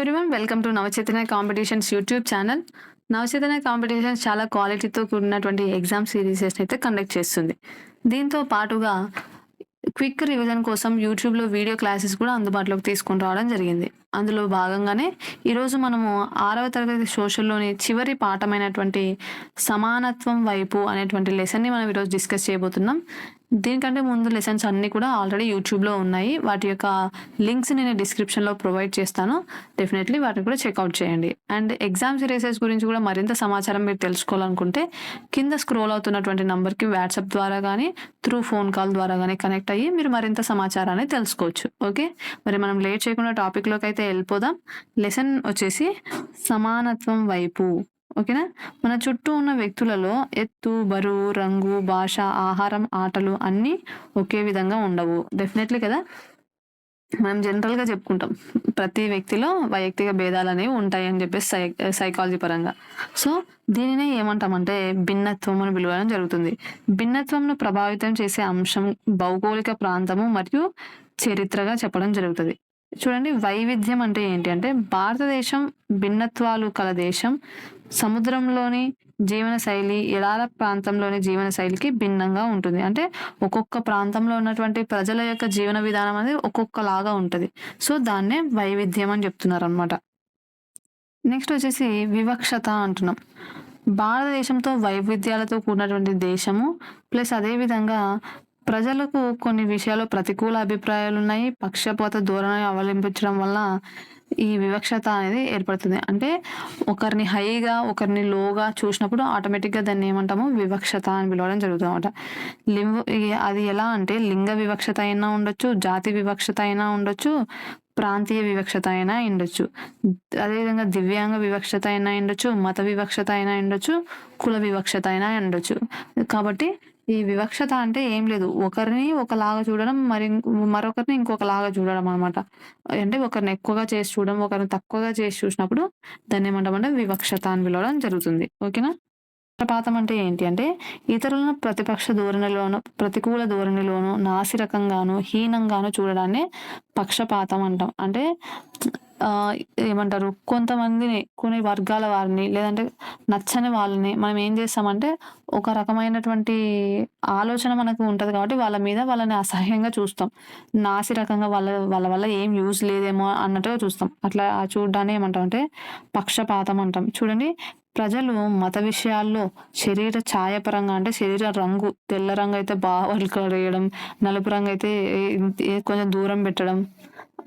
Everyone welcome to Navachaitanya competitions YouTube channel Navachaitanya competitions చాలా క్వాలిటీతో కూడినటువంటి ఎగ్జామ్ సిరీసెస్ అయితే కండక్ట్ చేస్తుంది. దీంతో పాటుగా క్విక్ రివిజన్ కోసం యూట్యూబ్లో వీడియో క్లాసెస్ కూడా అందుబాటులోకి తీసుకొని రావడం జరిగింది. అందులో భాగంగానే ఈరోజు మనము ఆరవ తరగతి సోషల్లోని చివరి పాఠమైనటువంటి సమానత్వం వైపు అనేటువంటి లెసన్ని మనం ఈరోజు డిస్కస్ చేయబోతున్నాం. దీనికంటే ముందు లెసన్స్ అన్నీ కూడా ఆల్రెడీ యూట్యూబ్లో ఉన్నాయి. వాటి యొక్క లింక్స్ నేను డిస్క్రిప్షన్లో ప్రొవైడ్ చేస్తాను. డెఫినెట్లీ వాటిని కూడా చెక్అవుట్ చేయండి. అండ్ ఎగ్జామ్ సిరీసెస్ గురించి కూడా మరింత సమాచారం మీరు తెలుసుకోవాలనుకుంటే కింద స్క్రోల్ అవుతున్నటువంటి నెంబర్కి వాట్సాప్ ద్వారా కానీ త్రూ ఫోన్ కాల్ ద్వారా కానీ కనెక్ట్ అయ్యి మీరు మరింత సమాచారాన్ని తెలుసుకోవచ్చు. ఓకే మరి మనం లేట్ చేయకుండా టాపిక్లోకి అయితే వెళ్ళిపోదాం. లెసన్ వచ్చేసి సమానత్వం వైపు. ఓకేనా? మన చుట్టూ ఉన్న వ్యక్తులలో ఎత్తు బరువు రంగు భాష ఆహారం ఆటలు అన్నీ ఒకే విధంగా ఉండవు. డెఫినెట్లీ కదా? మనం జనరల్గా చెప్పుకుంటాం. ప్రతి వ్యక్తిలో వైయక్తిక భేదాలు అనేవి ఉంటాయి అని చెప్పేసి సై సైకాలజీ పరంగా. సో దీనినే ఏమంటామంటే భిన్నత్వం అని పిలవడం జరుగుతుంది. భిన్నత్వంను ప్రభావితం చేసే అంశం భౌగోళిక ప్రాంతము మరియు చరిత్రగా చెప్పడం జరుగుతుంది. చూడండి వైవిధ్యం అంటే ఏంటి అంటే భారతదేశం భిన్నత్వాలు కల దేశం. సముద్రంలోని జీవన శైలి ఎడార ప్రాంతంలోని జీవన శైలికి భిన్నంగా ఉంటుంది. అంటే ఒక్కొక్క ప్రాంతంలో ఉన్నటువంటి ప్రజల యొక్క జీవన విధానం అనేది ఒక్కొక్కలాగా ఉంటుంది. సో దాన్నే వైవిధ్యం అని చెప్తున్నారు అనమాట నెక్స్ట్ వచ్చేసి వివక్షత అంటున్నాం. భారతదేశంతో వైవిధ్యాలతో కూడినటువంటి దేశము ప్లస్ అదే విధంగా ప్రజలకు కొన్ని విషయాలు ప్రతికూల అభిప్రాయాలు ఉన్నాయి పక్షపాత ధోరణి అవలంబించడం వల్ల ఈ వివక్షత అనేది ఏర్పడుతుంది. అంటే ఒకరిని హైగా ఒకరిని లోగా చూసినప్పుడు ఆటోమేటిక్గా దాన్ని ఏమంటాము? వివక్షత అని పిలవడం జరుగుతుంది అనమాట లింగ అది ఎలా అంటే లింగ వివక్షత అయినా ఉండొచ్చు జాతి వివక్షత అయినా ఉండొచ్చు ప్రాంతీయ వివక్షత అయినా ఉండొచ్చు. అదేవిధంగా దివ్యాంగ వివక్షత అయినా ఉండొచ్చు మత వివక్షత అయినా ఉండొచ్చు కుల వివక్షత అయినా ఉండొచ్చు. కాబట్టి ఈ వివక్షత అంటే ఏం లేదు. ఒకరిని ఒకలాగా చూడడం మరి మరొకరిని ఇంకొకలాగా చూడడం అనమాట అంటే ఒకరిని ఎక్కువగా చేసి చూడడం ఒకరిని తక్కువగా చేసి చూసినప్పుడు దాన్ని ఏమంటామంటే వివక్షత అని పిలవడం జరుగుతుంది. ఓకేనా? పక్షపాతం అంటే ఏంటి అంటే ఇతరులను ప్రతిపక్ష ధోరణిలోను ప్రతికూల ధోరణిలోను నాసిరకంగాను హీనంగాను చూడడాన్ని పక్షపాతం అంటాం. అంటే ఏమంటారు కొంతమందిని కొన్ని వర్గాల వారిని లేదంటే నచ్చని వాళ్ళని మనం ఏం చేస్తామంటే ఒక రకమైనటువంటి ఆలోచన మనకు ఉంటుంది కాబట్టి వాళ్ళ మీద వాళ్ళని అసహ్యంగా చూస్తాం. నాసి రకంగా వాళ్ళ వాళ్ళ వల్ల ఏం యూజ్ లేదేమో అన్నట్టుగా చూస్తాం. అట్లా చూడడాన్ని ఏమంటాం అంటే పక్షపాతం అంటాం. చూడండి ప్రజలు మత విషయాల్లో శరీర ఛాయపరంగా అంటే శరీర రంగు తెల్ల రంగు అయితే బాగా వేయడం నలుపు రంగు అయితే కొంచెం దూరం పెట్టడం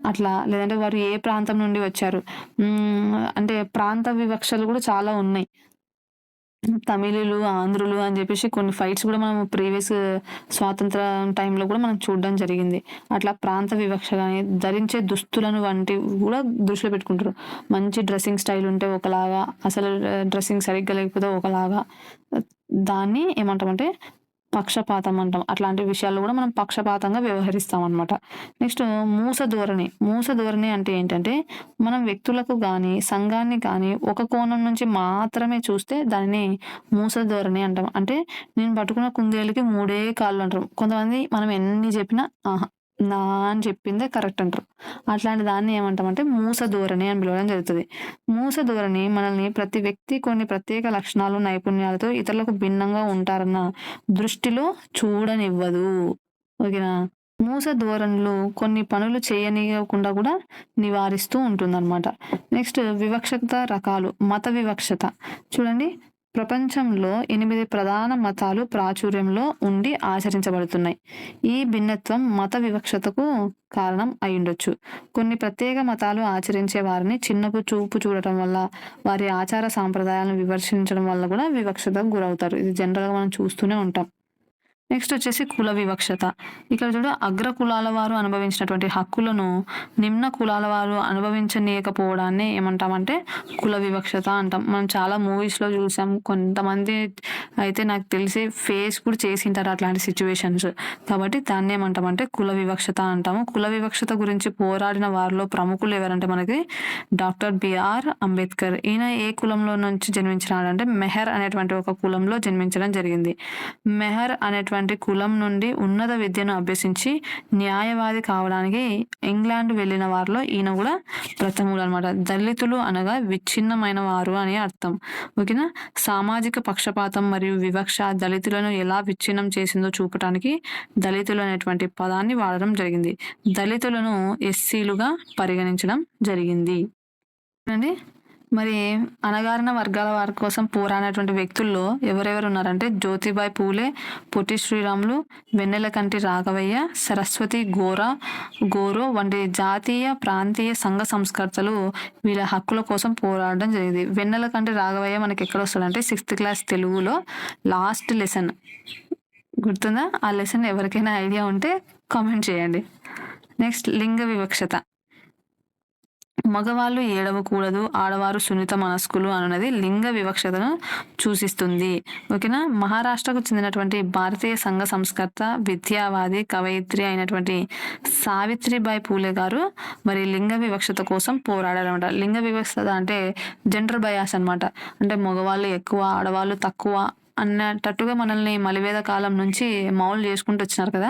అట్లా లేదంటే వారు ఏ ప్రాంతం నుండి వచ్చారు? అంటే ప్రాంత వివక్షలు కూడా చాలా ఉన్నాయి. తమిళులు ఆంధ్రులు అని చెప్పేసి కొన్ని ఫైట్స్ కూడా మనం ప్రీవియస్ స్వాతంత్ర టైంలో కూడా మనం చూడడం జరిగింది. అట్లా ప్రాంత వివక్ష కానీ ధరించే దుస్తులను వంటి కూడా దృష్టిలో పెట్టుకుంటారు. మంచి డ్రెస్సింగ్ స్టైల్ ఉంటే ఒకలాగా అసలు డ్రెస్సింగ్ సరిగ్గా లేకపోతే ఒకలాగా. దాన్ని ఏమంటామంటే పక్షపాతం అంటాం. అట్లాంటి విషయాల్లో కూడా మనం పక్షపాతంగా వ్యవహరిస్తాం అనమాట నెక్స్ట్ మూస ధోరణి. మూస ధోరణి అంటే ఏంటంటే మనం వ్యక్తులకు కానీ సంఘాన్ని కానీ ఒక కోణం నుంచి మాత్రమే చూస్తే దానిని మూస ధోరణి అంటాం. అంటే నేను పట్టుకున్న కుందేలకి మూడే కాళ్ళు అంటారు కొంతమంది మనం ఎన్ని చెప్పినా ఆహా నా అని చెప్పిందే కరెక్ట్ అంటారు. అట్లాంటి దాన్ని ఏమంటామంటే మూస ధోరణి అని పిలవడం జరుగుతుంది. మూస ధోరణి మనల్ని ప్రతి వ్యక్తి కొన్ని ప్రత్యేక లక్షణాలు నైపుణ్యాలతో ఇతరులకు భిన్నంగా ఉంటారన్న దృష్టిలో చూడనివ్వదు. ఓకేనా? మూస ధోరణులు కొన్ని పనులు చేయనివ్వకుండా కూడా నివారిస్తూ ఉంటుందన్నమాట. నెక్స్ట్ వివక్షత రకాలు మత వివక్షత. చూడండి ప్రపంచంలో ఎనిమిది ప్రధాన మతాలు ప్రాచుర్యంలో ఉండి ఆచరించబడుతున్నాయి. ఈ భిన్నత్వం మత వివక్షతకు కారణం అయ్యుండొచ్చు. కొన్ని ప్రత్యేక మతాలు ఆచరించే వారిని చిన్నపు చూపు చూడటం వల్ల వారి ఆచార సాంప్రదాయాలను విమర్శించడం వల్ల కూడా వివక్షతకు గురవుతారు. ఇది జనరల్గా మనం చూస్తూనే ఉంటాం. నెక్స్ట్ వచ్చేసి కుల వివక్షత. ఇక్కడ చూడ అగ్ర కులాల వారు అనుభవించినటువంటి హక్కులను నిమ్న కులాల వారు అనుభవించనీయకపోవడాన్ని ఏమంటామంటే కుల వివక్షత అంటాం. మనం చాలా మూవీస్లో చూసాం. కొంతమంది అయితే నాకు తెలిసి ఫేస్ కూడా చేసింటారు అట్లాంటి సిచ్యువేషన్స్ కాబట్టి దాన్ని ఏమంటామంటే కుల వివక్షత అంటాము. కుల వివక్షత గురించి పోరాడిన వారిలో ప్రముఖులు ఎవరంటే మనకి డాక్టర్ బిఆర్ అంబేద్కర్. ఈయన ఏ కులంలో నుంచి జన్మించినాడంటే మెహర్ అనేటువంటి ఒక కులంలో జన్మించడం జరిగింది. మెహర్ అనేటువంటి అనేటువంటి కులం నుండి ఉన్నత విద్యను అభ్యసించి న్యాయవాది కావడానికి ఇంగ్లాండ్ వెళ్ళిన వారిలో ఈయన కూడా ప్రథముడు అనమాట దళితులు అనగా విచ్ఛిన్నమైన వారు అని అర్థం. ఓకేనా? సామాజిక పక్షపాతం మరియు వివక్ష దళితులను ఎలా విచ్ఛిన్నం చేసిందో చూపటానికి దళితులు అనేటువంటి పదాన్ని వాడడం జరిగింది. దళితులను ఎస్సీలుగా పరిగణించడం జరిగింది. అండి మరి అణగారిన వర్గాల వారి కోసం పోరాడినటువంటి వ్యక్తుల్లో ఎవరెవరు ఉన్నారంటే జ్యోతిబాయ్ పూలే పొట్టి శ్రీరాములు వెన్నెలకంటి రాఘవయ్య సరస్వతి గోరా గోరో వంటి జాతీయ ప్రాంతీయ సంఘ సంస్కర్తలు వీళ్ళ హక్కుల కోసం పోరాడడం జరిగింది. వెన్నెలకంటి రాఘవయ్య మనకి ఎక్కడ వస్తాడంటే సిక్స్త్ క్లాస్ తెలుగులో లాస్ట్ లెసన్. గుర్తుందా? ఆ లెసన్ ఎవరికైనా ఐడియా ఉంటే కామెంట్ చేయండి. నెక్స్ట్ లింగ వివక్షత. మగవాళ్ళు ఏడవకూడదు ఆడవారు సున్నిత మనస్కులు అన్నది లింగ వివక్షతను సూచిస్తుంది. ఓకేనా? మహారాష్ట్రకు చెందినటువంటి భారతీయ సంఘ సంస్కర్త విద్యావాది కవయిత్రి అయినటువంటి సావిత్రిబాయి పూలే గారు మరి లింగ వివక్షత కోసం పోరాడారనమాట లింగ వివక్షత అంటే జెండర్ బయాస్ అనమాట అంటే మగవాళ్ళు ఎక్కువ ఆడవాళ్ళు తక్కువ అన్నట్టుగా మనల్ని మలివేద కాలం నుంచి మౌలు చేసుకుంటూ వచ్చినారు కదా.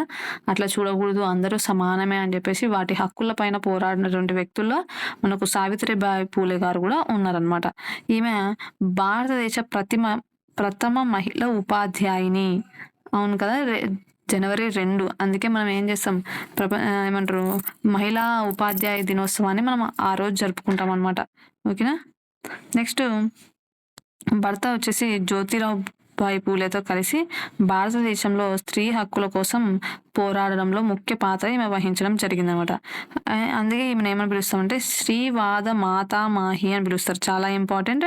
అట్లా చూడకూడదు అందరూ సమానమే అని చెప్పేసి వాటి హక్కుల పైన పోరాడినటువంటి వ్యక్తుల్లో మనకు సావిత్రిబాయి పూలే గారు కూడా ఉన్నారనమాట ఈమె భారతదేశ ప్రతిమ ప్రథమ మహిళ ఉపాధ్యాయుని. అవును కదా జనవరి రెండు. అందుకే మనం ఏం చేస్తాం? ప్రప ఏమంటారు? మహిళా ఉపాధ్యాయ దినోత్సవాన్ని మనం ఆ రోజు జరుపుకుంటాం అనమాట ఓకేనా? నెక్స్ట్ భర్త వచ్చేసి జ్యోతిరావు బాయి పూలేతో కలిసి భారతదేశంలో స్త్రీ హక్కుల కోసం పోరాడడంలో ముఖ్య పాత్ర ఈమె వహించడం జరిగిందనమాట. అందుకే ఈమెను ఏమని పిలుస్తామంటే శ్రీవాద మాతామాహి అని పిలుస్తారు. చాలా ఇంపార్టెంట్.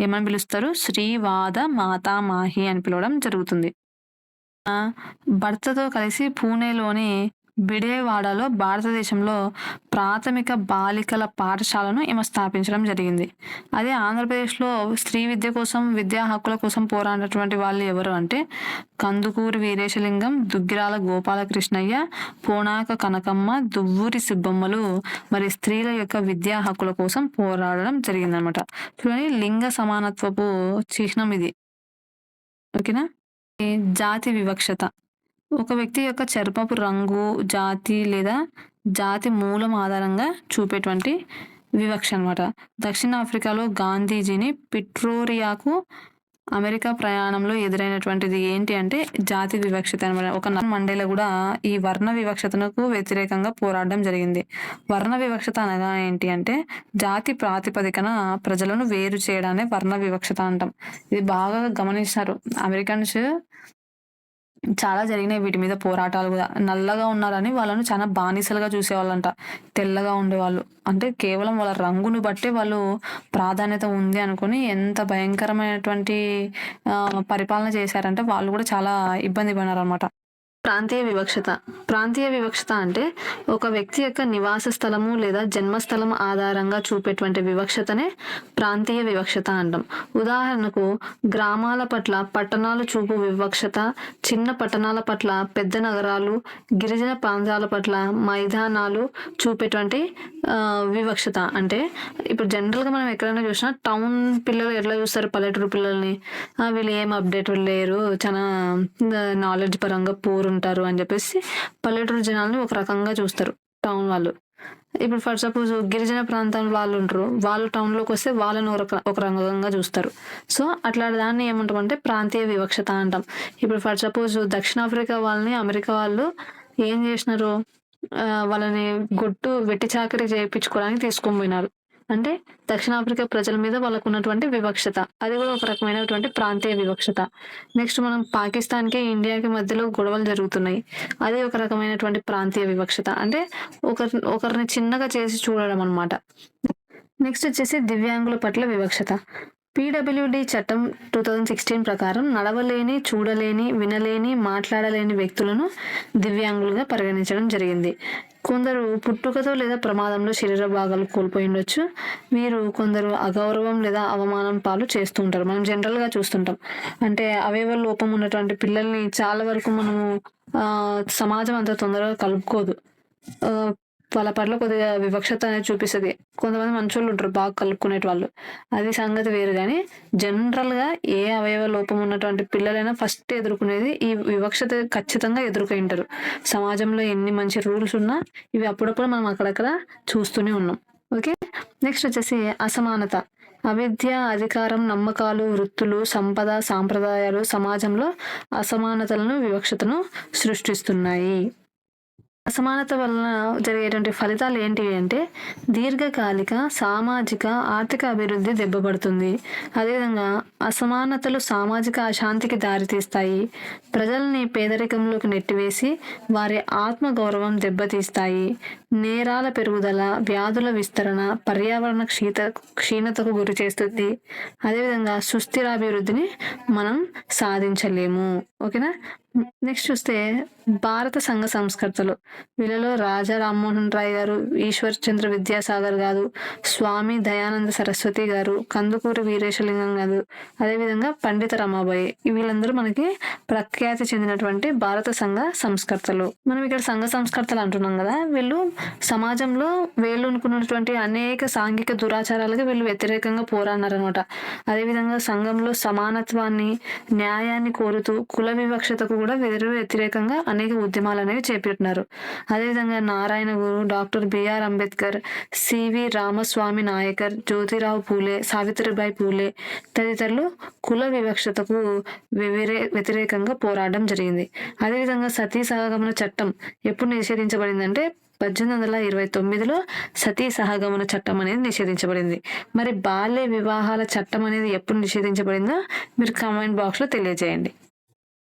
ఏమని పిలుస్తారు? శ్రీవాద మాతామాహి అని పిలవడం జరుగుతుంది. భర్తతో కలిసి పూణేలోని బిడేవాడలో భారతదేశంలో ప్రాథమిక బాలికల పాఠశాలను ఈమె స్థాపించడం జరిగింది. అదే ఆంధ్రప్రదేశ్లో స్త్రీ విద్య కోసం విద్యా హక్కుల కోసం పోరాడినటువంటి వాళ్ళు ఎవరు అంటే కందుకూరి వీరేశలింగం దుగ్గిరాల గోపాలకృష్ణయ్య పోనాక కనకమ్మ దువ్వూరి సుబ్బమ్మలు మరి స్త్రీల యొక్క విద్యా హక్కుల కోసం పోరాడడం జరిగిందనమాట. చూడండి లింగ సమానత్వపు చిహ్నం ఇది. ఓకేనా? జాతి వివక్షత. ఒక వ్యక్తి యొక్క చర్మపు రంగు జాతి లేదా జాతి మూలం ఆధారంగా చూపేటువంటి వివక్ష అనమాట దక్షిణాఫ్రికాలో గాంధీజీని పిట్రోరియాకు అమెరికా ప్రయాణంలో ఎదురైనటువంటిది ఏంటి అంటే జాతి వివక్షత అనమాట ఒక మండేలో కూడా ఈ వర్ణ వివక్షతకు వ్యతిరేకంగా పోరాడడం జరిగింది. వర్ణ వివక్షత అనగా ఏంటి అంటే జాతి ప్రాతిపదికన ప్రజలను వేరు చేయడాన్ని వర్ణ వివక్షత అంటాం. ఇది బాగా గమనించారు అమెరికన్స్ చాలా జరిగినాయి వీటి మీద పోరాటాలు కూడా. నల్లగా ఉన్నారని వాళ్ళను చాలా బానిసలుగా చూసేవాళ్ళంట. తెల్లగా ఉండేవాళ్ళు. అంటే కేవలం వాళ్ళ రంగును బట్టే వాళ్ళు ప్రాధాన్యత ఉంది అనుకుని ఎంత భయంకరమైనటువంటి పరిపాలన చేశారంటే వాళ్ళు కూడా చాలా ఇబ్బంది పడినారనమాట ప్రాంతీయ వివక్షత. ప్రాంతీయ వివక్షత అంటే ఒక వ్యక్తి యొక్క నివాస స్థలము లేదా జన్మస్థలం ఆధారంగా చూపేటువంటి వివక్షతనే ప్రాంతీయ వివక్షత అంటాం. ఉదాహరణకు గ్రామాల పట్ల పట్టణాలు చూపు వివక్షత చిన్న పట్టణాల పట్ల పెద్ద నగరాలు గిరిజన ప్రాంతాల పట్ల మైదానాలు చూపేటువంటి వివక్షత. అంటే ఇప్పుడు జనరల్గా మనం ఎక్కడైనా చూసినా టౌన్ పిల్లలు ఎట్లా చూస్తారు? పల్లెటూరు పిల్లల్ని. వీళ్ళు ఏం అప్డేట్ లేరు. చాలా నాలెడ్జ్ పరంగా పూర్ ఉంటారు అని చెప్పేసి పల్లెటూరు జనాల్ని ఒక రకంగా చూస్తారు టౌన్ వాళ్ళు. ఇప్పుడు ఫర్ సపోజ్ గిరిజన ప్రాంతం వాళ్ళు ఉంటారు వాళ్ళు టౌన్లోకి వస్తే వాళ్ళని ఒక ఒక రకంగా చూస్తారు. సో అట్లాంటి దాన్ని ఏమంటామంటే ప్రాంతీయ వివక్షత అంటాం. ఇప్పుడు ఫర్ సపోజ్ దక్షిణాఫ్రికా వాళ్ళని అమెరికా వాళ్ళు ఏం చేసినారు వాళ్ళని గుట్టు వెట్టి చాకరీ చేయించుకోవడానికి తీసుకొని పోయినారు. అంటే దక్షిణాఫ్రికా ప్రజల మీద వాళ్ళకు ఉన్నటువంటి వివక్షత. అది కూడా ఒక రకమైనటువంటి ప్రాంతీయ వివక్షత. నెక్స్ట్ మనం పాకిస్తాన్కి ఇండియాకి మధ్యలో గొడవలు జరుగుతున్నాయి. అదే ఒక రకమైనటువంటి ప్రాంతీయ వివక్షత. అంటే ఒకరి ఒకరిని చిన్నగా చేసి చూడడం అనమాట నెక్స్ట్ వచ్చేసి దివ్యాంగుల పట్ల వివక్షత. పీడబ్ల్యూడి చట్టం టూ థౌజండ్ సిక్స్టీన్ ప్రకారం నడవలేని చూడలేని వినలేని మాట్లాడలేని వ్యక్తులను దివ్యాంగులుగా పరిగణించడం జరిగింది. కొందరు పుట్టుకతో లేదా ప్రమాదంలో శరీర భాగాలు కోల్పోయి ఉండొచ్చు. వీరు కొందరు అగౌరవం లేదా అవమానం పాలు చేస్తూ ఉంటారు. మనం జనరల్గా చూస్తుంటాం. అంటే అవయవ లోపం ఉన్నటువంటి పిల్లల్ని చాలా వరకు మనము ఆ, సమాజం అంత తొందరగా కలుపుకోదు. వాళ్ళ పట్ల కొద్దిగా వివక్షత అనేది చూపిస్తుంది కొంతమంది మంచోళ్ళు ఉంటారు బాగా కలుపుకునేటవాళ్ళు. అది సంగతి వేరు కానీ జనరల్‌గా ఏ అవయవ లోపం ఉన్నటువంటి పిల్లలైనా ఫస్ట్ ఎదుర్కొనేది ఈ వివక్షత ఖచ్చితంగా ఎదుర్కొంటారు. సమాజంలో ఎన్ని మంచి రూల్స్ ఉన్నా ఇవి అప్పుడప్పుడు మనం అక్కడక్కడ చూస్తూనే ఉన్నాం. ఓకే. నెక్స్ట్ వచ్చేసి అసమానత. అవిద్య, అధికారం, నమ్మకాలు, వృత్తులు, సంపద, సాంప్రదాయాలు సమాజంలో అసమానతలను, వివక్షతను సృష్టిస్తున్నాయి. అసమానత వలన జరిగేటువంటి ఫలితాలు ఏంటివి అంటే దీర్ఘకాలిక సామాజిక ఆర్థిక అభివృద్ధి దెబ్బపడుతుంది. అదేవిధంగా అసమానతలు సామాజిక అశాంతికి దారితీస్తాయి. ప్రజల్ని పేదరికంలోకి నెట్టివేసి వారి ఆత్మగౌరవం దెబ్బతీస్తాయి. నేరాల పెరుగుదల వ్యాధుల విస్తరణ పర్యావరణ క్షీత క్షీణతకు గురి చేస్తుంది. అదేవిధంగా సుస్థిరాభివృద్ధిని మనం సాధించలేము. ఓకేనా? నెక్స్ట్ చూస్తే భారత సంఘ సంస్కర్తలు. వీళ్ళలో రాజా రామ్మోహన్ రాయ్ గారు ఈశ్వర్ చంద్ర విద్యాసాగర్ గారు స్వామి దయానంద సరస్వతి గారు కందుకూరి వీరేశలింగం గారు అదేవిధంగా పండిత రమాబాయి. వీళ్ళందరూ మనకి ప్రఖ్యాతి చెందినటువంటి భారత సంఘ సంస్కర్తలు. మనం ఇక్కడ సంఘ సంస్కర్తలు అంటున్నాం కదా వీళ్ళు సమాజంలో వీళ్ళు అనుకున్నటువంటి అనేక సాంఘిక దురాచారాలకు వీళ్ళు వ్యతిరేకంగా పోరాడినారనమాట అదేవిధంగా సంఘంలో సమానత్వాన్ని న్యాయాన్ని కోరుతూ కుల వివక్షతకు కూడా వెదురు వ్యతిరేకంగా అనేక ఉద్యమాలు అనేవి చేపట్టినారు. అదేవిధంగా Narayana Guru doctor BR Ambedkar CV Ramaswamy Naicker Jyotirao Phule Savitribai Phule తదితరులు కుల వివక్షతకు వివరే వ్యతిరేకంగా పోరాడడం జరిగింది. అదేవిధంగా సతీ సహగమన చట్టం ఎప్పుడు నిషేధించబడిందంటే పద్దెనిమిది వందల ఇరవై తొమ్మిదిలో సతీ సహగమన చట్టం అనేది నిషేధించబడింది. మరి బాల్య వివాహాల చట్టం అనేది ఎప్పుడు నిషేధించబడిందో మీరు కామెంట్ బాక్స్లో తెలియజేయండి.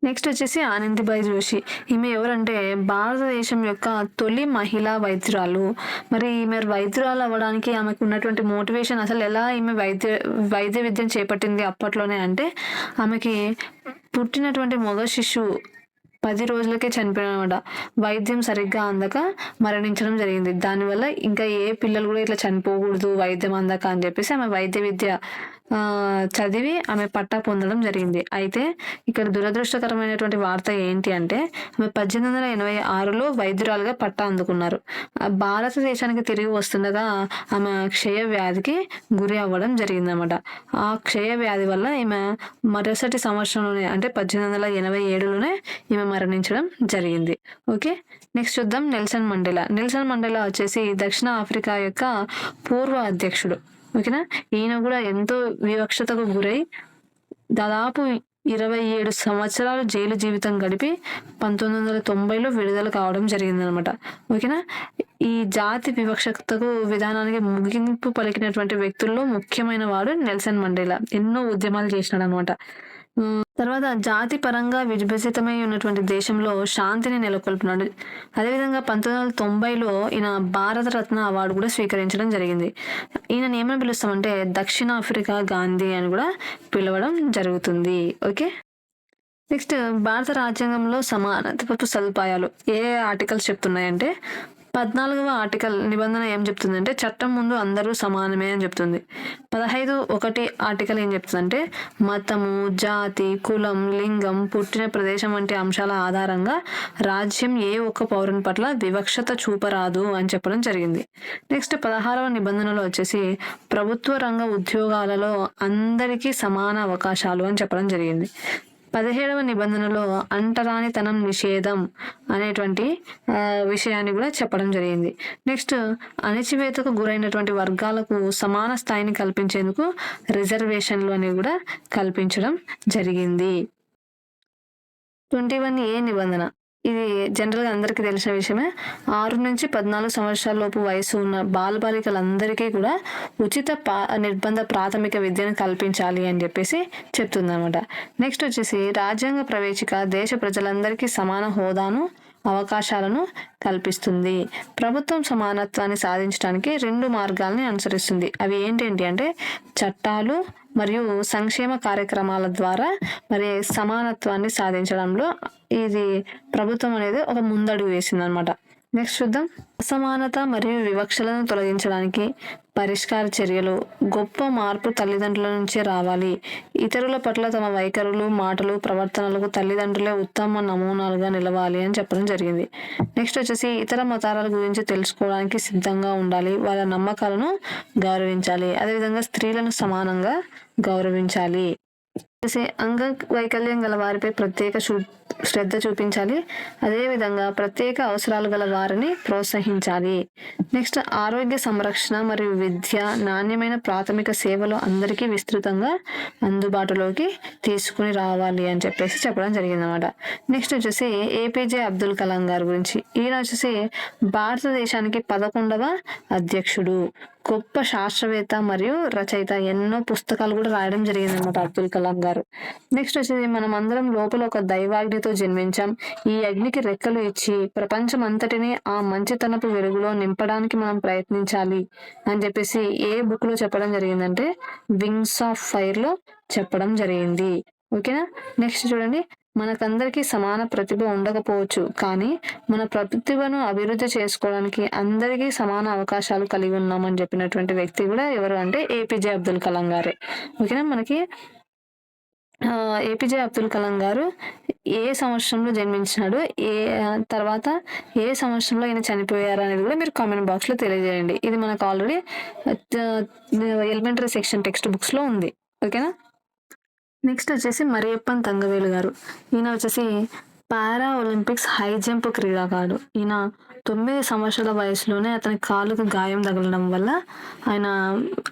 నెక్స్ట్ వచ్చేసి ఆనందిబాయి జోషి. ఈమె ఎవరంటే భారతదేశం యొక్క తొలి మహిళా వైద్యురాలు. మరి ఈమె వైద్యురాలు అవ్వడానికి ఆమెకు ఉన్నటువంటి మోటివేషన్ అసలు ఎలా ఈమె వైద్య వైద్య విద్యను చేపట్టింది అప్పట్లోనే అంటే ఆమెకి పుట్టినటువంటి మగ శిశువు పది రోజులకే చనిపోయినమాట వైద్యం సరిగ్గా అందక మరణించడం జరిగింది. దానివల్ల ఇంకా ఏ పిల్లలు కూడా ఇట్లా చనిపోకూడదు వైద్యం అందక అని చెప్పేసి ఆమె వైద్య విద్య చదివి ఆమె పట్టా పొందడం జరిగింది. అయితే ఇక్కడ దురదృష్టకరమైనటువంటి వార్త ఏంటి అంటే ఆమె పద్దెనిమిది వందల ఎనభై ఆరులో వైద్యురాలుగా పట్టా అందుకున్నారు. భారతదేశానికి తిరిగి వస్తుండగా ఆమె క్షయ వ్యాధికి గురి అవ్వడం జరిగిందన్నమాట. ఆ క్షయ వ్యాధి వల్ల ఈమె మరోసటి సంవత్సరంలోనే అంటే పద్దెనిమిది వందల ఎనభై ఏడులోనే ఈమె మరణించడం జరిగింది. ఓకే? నెక్స్ట్ చూద్దాం నెల్సన్ మండేలా. నెల్సన్ మండేలా వచ్చేసి దక్షిణ ఆఫ్రికా యొక్క పూర్వ అధ్యక్షుడు. ఓకేనా? ఈయన కూడా ఎంతో వివక్షతకు గురై దాదాపు ఇరవై ఏడు సంవత్సరాలు జైలు జీవితం గడిపి పంతొమ్మిది వందల తొంభైలో విడుదల కావడం జరిగిందనమాట ఓకేనా? ఈ జాతి వివక్షతకు విధానానికి ముగింపు పలికినటువంటి వ్యక్తుల్లో ముఖ్యమైన వాడు నెల్సన్ మండేలా. ఎన్నో ఉద్యమాలు చేసినాడు అనమాట తర్వాత జాతి పరంగా విభజితమై ఉన్నటువంటి దేశంలో శాంతిని నెలకొల్పినాడు. అదేవిధంగా పంతొమ్మిది వందల తొంభైలో ఈయన భారతరత్న అవార్డు కూడా స్వీకరించడం జరిగింది. ఈయన ఏమని పిలుస్తామంటే దక్షిణాఫ్రికా గాంధీ అని కూడా పిలవడం జరుగుతుంది. ఓకే? నెక్స్ట్ భారత రాజ్యాంగంలో సమానత్వపు సదుపాయాలు ఏ ఆర్టికల్స్ చెప్తున్నాయంటే పద్నాలుగవ ఆర్టికల్ నిబంధన ఏం చెప్తుందంటే చట్టం ముందు అందరూ సమానమే అని చెప్తుంది. పదహైదు ఒకటి ఆర్టికల్ ఏం చెప్తుందంటే మతము జాతి కులం లింగం పుట్టిన ప్రదేశం వంటి అంశాల ఆధారంగా రాజ్యం ఏ ఒక్క పౌరుని పట్ల వివక్షత చూపరాదు అని చెప్పడం జరిగింది. నెక్స్ట్ పదహారవ నిబంధనలో వచ్చేసి ప్రభుత్వ రంగ ఉద్యోగాలలో అందరికీ సమాన అవకాశాలు అని చెప్పడం జరిగింది. పదిహేడవ నిబంధనలో అంటరానితనం నిషేధం అనేటువంటి విషయాన్ని కూడా చెప్పడం జరిగింది. నెక్స్ట్ అణచివేతకు గురైనటువంటి వర్గాలకు సమాన స్థాయిని కల్పించేందుకు రిజర్వేషన్లు అనేవి కూడా కల్పించడం జరిగింది. ట్వంటీ వన్ ఏ నిబంధన. ఇది జనరల్గా అందరికీ తెలిసిన విషయమే. ఆరు నుంచి పద్నాలుగు సంవత్సరాల లోపు వయసు ఉన్న బాలబాలికలందరికీ కూడా ఉచిత పా నిర్బంధ ప్రాథమిక విద్యను కల్పించాలి అని చెప్పేసి చెప్తుందనమాట నెక్స్ట్ వచ్చేసి రాజ్యాంగ ప్రవేశిక దేశ ప్రజలందరికీ సమాన హోదాను అవకాశాలను కల్పిస్తుంది. ప్రభుత్వం సమానత్వాన్ని సాధించడానికి రెండు మార్గాల్ని అనుసరిస్తుంది. అవి ఏంటేంటి అంటే చట్టాలు మరియు సంక్షేమ కార్యక్రమాల ద్వారా మరి సమానత్వాన్ని సాధించడంలో ఇది ప్రభుత్వం అనేది ఒక ముందడుగు వేసింది అనమాట నెక్స్ట్ చూద్దాం అసమానత మరియు వివక్షలను తొలగించడానికి పరిష్కార చర్యలు. గొప్ప మార్పు తల్లిదండ్రుల నుంచే రావాలి. ఇతరుల పట్ల తమ వైఖరులు మాటలు ప్రవర్తనలకు తల్లిదండ్రులే ఉత్తమ నమూనాలుగా నిలవాలి అని చెప్పడం జరిగింది. నెక్స్ట్ వచ్చేసి ఇతర మతాల గురించి తెలుసుకోవడానికి సిద్ధంగా ఉండాలి. వాళ్ళ నమ్మకాలను గౌరవించాలి. అదేవిధంగా స్త్రీలను సమానంగా గౌరవించాలి. చేసే అంగ వైకల్యం గల వారిపై ప్రత్యేక చూ శ్రద్ధ చూపించాలి. అదేవిధంగా ప్రత్యేక అవసరాలు గల వారిని ప్రోత్సహించాలి. నెక్స్ట్ ఆరోగ్య సంరక్షణ మరియు విద్య నాణ్యమైన ప్రాథమిక సేవలు అందరికీ విస్తృతంగా అందుబాటులోకి తీసుకుని రావాలి అని చెప్పేసి చెప్పడం జరిగిందనమాట నెక్స్ట్ వచ్చేసి ఏపీజే అబ్దుల్ కలాం గారి గురించి. ఈయన వచ్చేసి భారతదేశానికి పదకొండవ అధ్యక్షుడు. గొప్ప శాస్త్రవేత్త మరియు రచయిత. ఎన్నో పుస్తకాలు కూడా రాయడం జరిగిందనమాట అబ్దుల్ కలాం గారు. నెక్స్ట్ వచ్చేసి మనం అందరం లోపల ఒక దైవాగ్నితో జన్మించాం. ఈ అగ్నికి రెక్కలు ఇచ్చి ప్రపంచం అంతటిని ఆ మంచితనపు వెలుగులో నింపడానికి మనం ప్రయత్నించాలి అని చెప్పేసి ఏ బుక్లో చెప్పడం జరిగిందంటే వింగ్స్ ఆఫ్ ఫైర్లో చెప్పడం జరిగింది. ఓకేనా నెక్స్ట్ చూడండి. మనకందరికీ సమాన ప్రతిభ ఉండకపోవచ్చు కానీ మన ప్రతిభను అభివృద్ధి చేసుకోవడానికి అందరికీ సమాన అవకాశాలు కలిగి ఉన్నామని చెప్పినటువంటి వ్యక్తి కూడా ఎవరు అంటే ఏపీజే అబ్దుల్ కలాం గారే. ఓకేనా మనకి ఏపీజే అబ్దుల్ కలాం గారు ఏ సంవత్సరంలో జన్మించినాడు ఏ తర్వాత ఏ సంవత్సరంలో ఆయన చనిపోయారు అనేది కూడా మీరు కామెంట్ బాక్స్లో తెలియజేయండి. ఇది మనకు ఆల్రెడీ ఎలిమెంటరీ సెక్షన్ టెక్స్ట్ బుక్స్లో ఉంది. ఓకేనా నెక్స్ట్ వచ్చేసి మరియప్పన్ తంగవేలు గారు. ఈయన వచ్చేసి పారా ఒలింపిక్స్ హై జంప్ క్రీడాకారుడు. ఈయన తొమ్మిది సంవత్సరాల వయసులోనే అతని కాలుకు గాయం తగలడం వల్ల ఆయన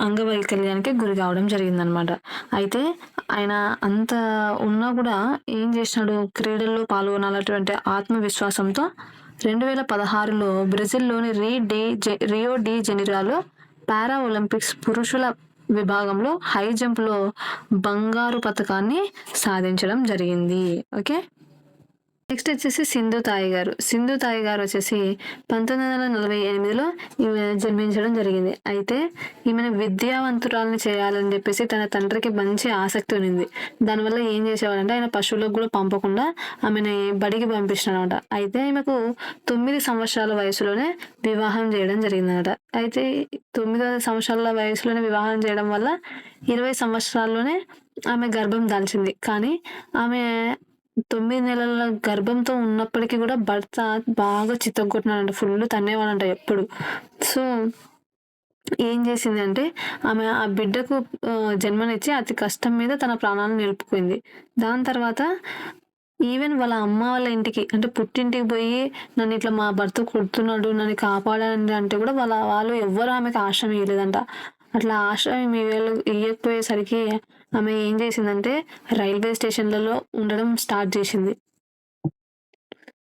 అంగవైకల్యానికి గురి కావడం జరిగిందనమాట. అయితే ఆయన అంత ఉన్నా కూడా ఏం చేసినాడు? క్రీడల్లో పాల్గొనాలటువంటి ఆత్మవిశ్వాసంతో రెండు వేల పదహారులో బ్రెజిల్లోని రీ డే రియో డి జెనిరాలో పారా ఒలింపిక్స్ పురుషుల విభాగంలో హై జంప్లో బంగారు పథకాన్ని సాధించడం జరిగింది. ఓకే? నెక్స్ట్ వచ్చేసి సింధు తాయి గారు. సింధు తాయి గారు వచ్చేసి పంతొమ్మిది వందల నలభై ఎనిమిదిలో ఈమె జన్మించడం జరిగింది. అయితే ఈమెను విద్యావంతురాలని చేయాలని చెప్పేసి తన తండ్రికి మంచి ఆసక్తి ఉన్నింది దానివల్ల ఏం చేసేవాడంటే ఆయన పశువులకు కూడా పంపకుండా ఆమెని బడికి పంపించినమాట అయితే ఈమెకు తొమ్మిది సంవత్సరాల వయసులోనే వివాహం చేయడం జరిగిందనమాట. అయితే తొమ్మిది సంవత్సరాల వయసులోనే వివాహం చేయడం వల్ల ఇరవై సంవత్సరాల్లోనే ఆమె గర్భం దాల్చింది. కానీ ఆమె తొమ్మిది నెలల గర్భంతో ఉన్నప్పటికీ కూడా భర్త బాగా చిత్తగొట్టినాడంట ఫుల్ తన్నేవాడంట ఎప్పుడు. సో ఏం చేసింది అంటే ఆమె ఆ బిడ్డకు జన్మనిచ్చి అతి కష్టం మీద తన ప్రాణాలను నిలుపుకుంది. దాని తర్వాత ఈవెన్ వాళ్ళ అమ్మ వాళ్ళ ఇంటికి అంటే పుట్టింటికి పోయి నన్ను ఇట్లా మా భర్త కొడుతున్నాడు నన్ను కాపాడండి అంటే కూడా వాళ్ళ వాళ్ళు ఎవ్వరు ఆమెకు ఆశ్రమ ఇవ్వలేదంట అట్లా ఆశ ఆశ్రమం ఇవ్వకపోయేసరికి ఆమె ఏం చేసిందంటే రైల్వే స్టేషన్లలో ఉండడం స్టార్ట్ చేసింది.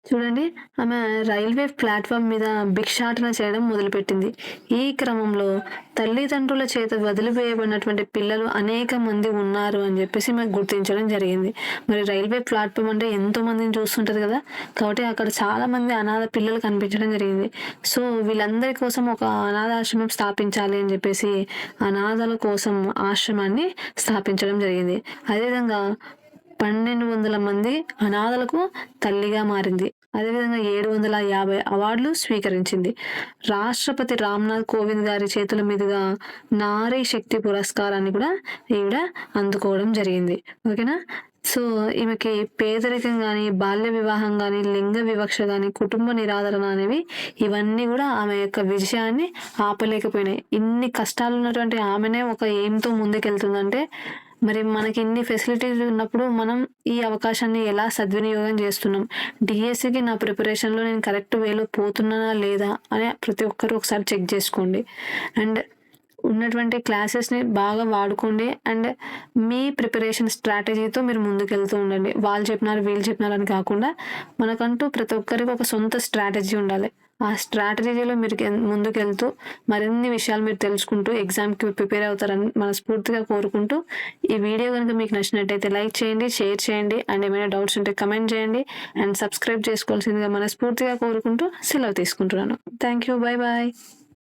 చూడండి ఆమె రైల్వే ప్లాట్ఫామ్ మీద భిక్షాటన చేయడం మొదలుపెట్టింది. ఈ క్రమంలో తల్లిదండ్రుల చేత వదిలివేయబడినటువంటి పిల్లలు అనేక మంది ఉన్నారు అని చెప్పేసి మాకు గుర్తించడం జరిగింది. మరి రైల్వే ప్లాట్ఫామ్ అంటే ఎంతో మందిని చూస్తుంటది కదా? కాబట్టి అక్కడ చాలా మంది అనాథ పిల్లలు కనిపించడం జరిగింది. సో వీళ్ళందరి కోసం ఒక అనాథాశ్రమం స్థాపించాలి అని చెప్పేసి అనాథల కోసం ఆశ్రమాన్ని స్థాపించడం జరిగింది. అదేవిధంగా పన్నెండు వందల మంది అనాథలకు తల్లిగా మారింది. అదేవిధంగా ఏడు వందల యాభై అవార్డులు స్వీకరించింది. రాష్ట్రపతి రామ్నాథ్ కోవింద్ గారి చేతుల మీదుగా నారీ శక్తి పురస్కారాన్ని కూడా ఈవిడ అందుకోవడం జరిగింది. ఓకేనా? సో ఈమెకి పేదరికం కానీ బాల్య వివాహం కానీ లింగ వివక్ష కానీ కుటుంబ నిరాదరణ అనేవి ఇవన్నీ కూడా ఆమె యొక్క విజయాన్ని ఆపలేకపోయినాయి. ఇన్ని కష్టాలు ఉన్నటువంటి ఆమెనే ఒక ఏంతో ముందుకెళ్తుందంటే మరి మనకి ఇన్ని ఫెసిలిటీస్ ఉన్నప్పుడు మనం ఈ అవకాశాన్ని ఎలా సద్వినియోగం చేస్తున్నాం? డిఎస్సికి నా ప్రిపరేషన్లో నేను కరెక్ట్ వేలో పోతున్నానా లేదా అని ప్రతి ఒక్కరు ఒకసారి చెక్ చేసుకోండి. అండ్ ఉన్నటువంటి క్లాసెస్ని బాగా వాడుకోండి. అండ్ మీ ప్రిపరేషన్ స్ట్రాటజీతో మీరు ముందుకెళ్తూ ఉండండి. వాళ్ళు చెప్పినారు వీళ్ళు చెప్పినారు అని కాకుండా మనకంటూ ప్రతి ఒక్కరికి ఒక సొంత స్ట్రాటజీ ఉండాలి. ఆ స్ట్రాటజీలో మీరు ముందుకెళ్తూ మరిన్ని విషయాలు మీరు తెలుసుకుంటూ ఎగ్జామ్కి ప్రిపేర్ అవుతారని మనస్ఫూర్తిగా కోరుకుంటూ ఈ వీడియో కనుక మీకు నచ్చినట్టయితే లైక్ చేయండి షేర్ చేయండి అండ్ ఏమైనా డౌట్స్ ఉంటే కమెంట్ చేయండి అండ్ సబ్స్క్రైబ్ చేసుకోవాల్సిందిగా మనస్ఫూర్తిగా కోరుకుంటూ సెలవు తీసుకుంటున్నాను. Thank you bye bye